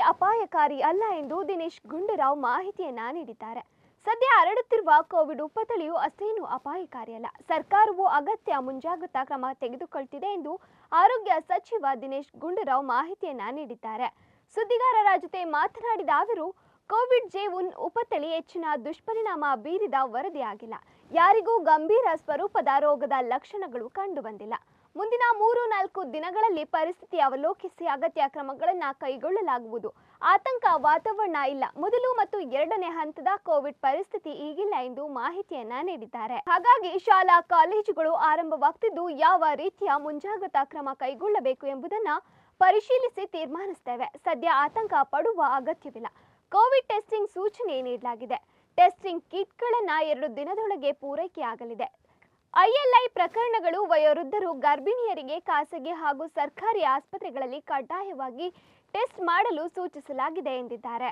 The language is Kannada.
ಅಪಾಯಕಾರಿ ಅಲ್ಲ ಎಂದು ದಿನೇಶ್ ಗುಂಡೂರಾವ್ ಮಾಹಿತಿಯನ್ನ ನೀಡಿದ್ದಾರೆ. ಸದ್ಯ ಹರಡುತ್ತಿರುವ ಕೋವಿಡ್ ಉಪತಳಿಯು ಅಷ್ಟೇನು ಅಪಾಯಕಾರಿಯಲ್ಲ ಸರ್ಕಾರವು ಅಗತ್ಯ ಮುಂಜಾಗ್ರತಾ ಕ್ರಮ ತೆಗೆದುಕೊಳ್ತಿದೆ ಎಂದು ಆರೋಗ್ಯ ಸಚಿವ ದಿನೇಶ್ ಗುಂಡೂರಾವ್ ಮಾಹಿತಿಯನ್ನ ನೀಡಿದ್ದಾರೆ. ಸುದ್ದಿಗಾರರ ಜೊತೆ ಮಾತನಾಡಿದ ಅವರು, ಕೋವಿಡ್ ಜೆ ಒನ್ ಉಪತಳಿ ಹೆಚ್ಚಿನ ದುಷ್ಪರಿಣಾಮ ಬೀರಿದ ವರದಿಯಾಗಿಲ್ಲ. ಯಾರಿಗೂ ಗಂಭೀರ ಸ್ವರೂಪದ ರೋಗದ ಲಕ್ಷಣಗಳು ಕಂಡುಬಂದಿಲ್ಲ. ಮುಂದಿನ ಮೂರು ನಾಲ್ಕು ದಿನಗಳಲ್ಲಿ ಪರಿಸ್ಥಿತಿ ಅವಲೋಕಿಸಿ ಅಗತ್ಯ ಕ್ರಮಗಳನ್ನು ಕೈಗೊಳ್ಳಲಾಗುವುದು. ಆತಂಕ ವಾತಾವರಣ ಇಲ್ಲ. ಮೊದಲು ಮತ್ತು ಎರಡನೇ ಹಂತದ ಕೋವಿಡ್ ಪರಿಸ್ಥಿತಿ ಈಗಿಲ್ಲ ಎಂದು ಮಾಹಿತಿಯನ್ನ ನೀಡಿದ್ದಾರೆ. ಹಾಗಾಗಿ ಶಾಲಾ, ಕಾಲೇಜುಗಳು ಆರಂಭವಾಗ್ತಿದ್ದು ಯಾವ ರೀತಿಯ ಮುಂಜಾಗ್ರತಾ ಕ್ರಮ ಕೈಗೊಳ್ಳಬೇಕು ಎಂಬುದನ್ನ ಪರಿಶೀಲಿಸಿ ತೀರ್ಮಾನಿಸುತ್ತೇವೆ. ಸದ್ಯ ಆತಂಕ ಪಡುವ ಅಗತ್ಯವಿಲ್ಲ. ಕೋವಿಡ್ ಟೆಸ್ಟಿಂಗ್ ಸೂಚನೆ ನೀಡಲಾಗಿದೆ. ಟೆಸ್ಟಿಂಗ್ ಕಿಟ್ಗಳನ್ನು ಎರಡು ದಿನದೊಳಗೆ ಪೂರೈಕೆಯಾಗಲಿದೆ. ಐಎಲ್ಐ ಪ್ರಕರಣಗಳು ವಯೋವೃದ್ಧರು ಗರ್ಭಿಣಿಯರಿಗೆ ಖಾಸಗಿ ಹಾಗೂ ಸರ್ಕಾರಿ ಆಸ್ಪತ್ರೆಗಳಲ್ಲಿ ಕಡ್ಡಾಯವಾಗಿ ಟೆಸ್ಟ್ ಮಾಡಲು ಸೂಚಿಸಲಾಗಿದೆ ಎಂದಿದ್ದಾರೆ.